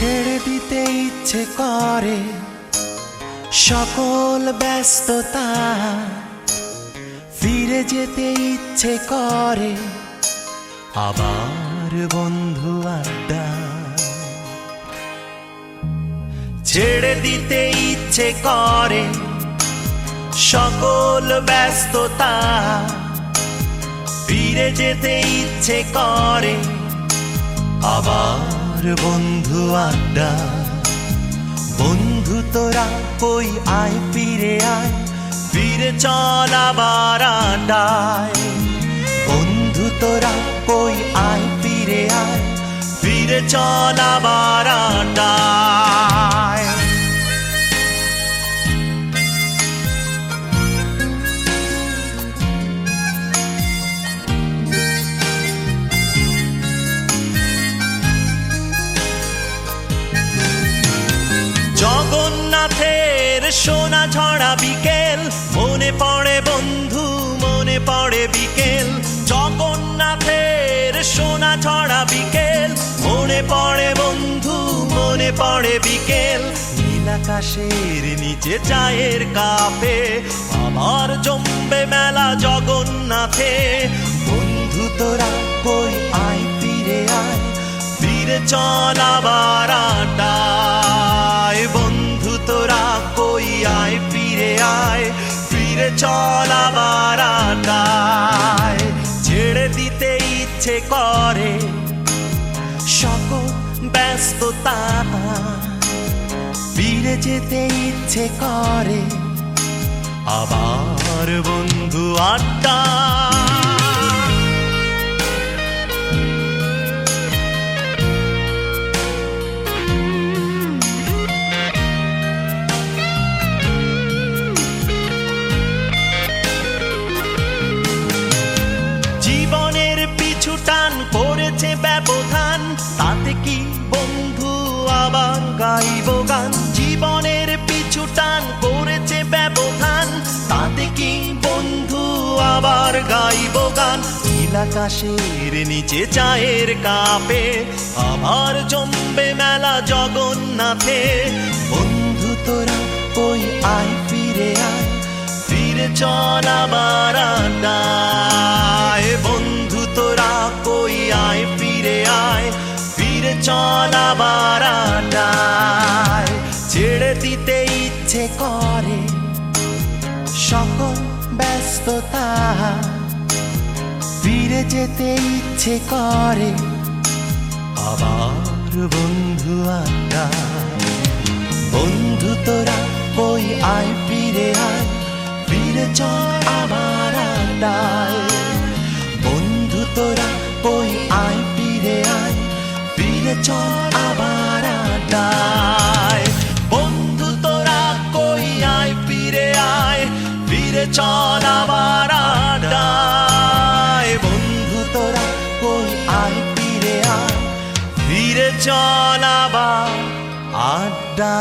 ইচ্ছে করে। সকল ব্যস্ততা ফিরে যেতে ইচ্ছে করে। আবার বন্ধু আড্ডা। ছেড়ে দিতে ইচ্ছে করে। সকল ব্যস্ততা ফিরে যেতে ইচ্ছে করে। আবার বন্ধু আড্ডা। বন্ধু তোরা কই আয়, ফিরে আয়, ফিরে চল আবার বন্ধু তোরা কই আয়, ফিরে আয়, ফিরে চল আবার সোনা ঝরা বিকেল, মনে পড়ে বন্ধু, মনে পড়ে বিকেল। জগন্নাথের সোনা ঝরা বিকেল, মনে পড়ে বন্ধু, মনে পড়ে বিকেল। নীলাকাশের নিচে চায়ের কাপে আমার জমবে মেলা জগন্নাথে। বন্ধু তোরা কই আয়, ফিরে আয়, ফিরে চল আবার ব্যস্ততা ফিরে যেতে ইচ্ছে করে। আবার বন্ধু আড্ডা গাইব গান। নীলাকাশের নিচে চায়ের কাপে আবার জমবে মেলা জগন্নাথে। বন্ধু তোরা কই আয় ফিরে আয়, ফিরে চল আবার বন্ধু তোরা কই আয় ফিরে আয়, ফিরে চল আবার ছেড়ে দিতে ইচ্ছে করে সকল ব্যস্ততা। ফিরে যেতে ইচ্ছে করে। আবার বন্ধু আড্ডা। বন্ধু তোরা কই আয়, ফিরে আয়। ফিরে চল আবার আড্ডায়। বন্ধু তোরা কই আয়, ফিরে আয়। ফিরে চল আবার ফিরে চল আবার বন্ধু তোরা কই আয় ফিরে আয়? ফিরে চল আবার আড্ডা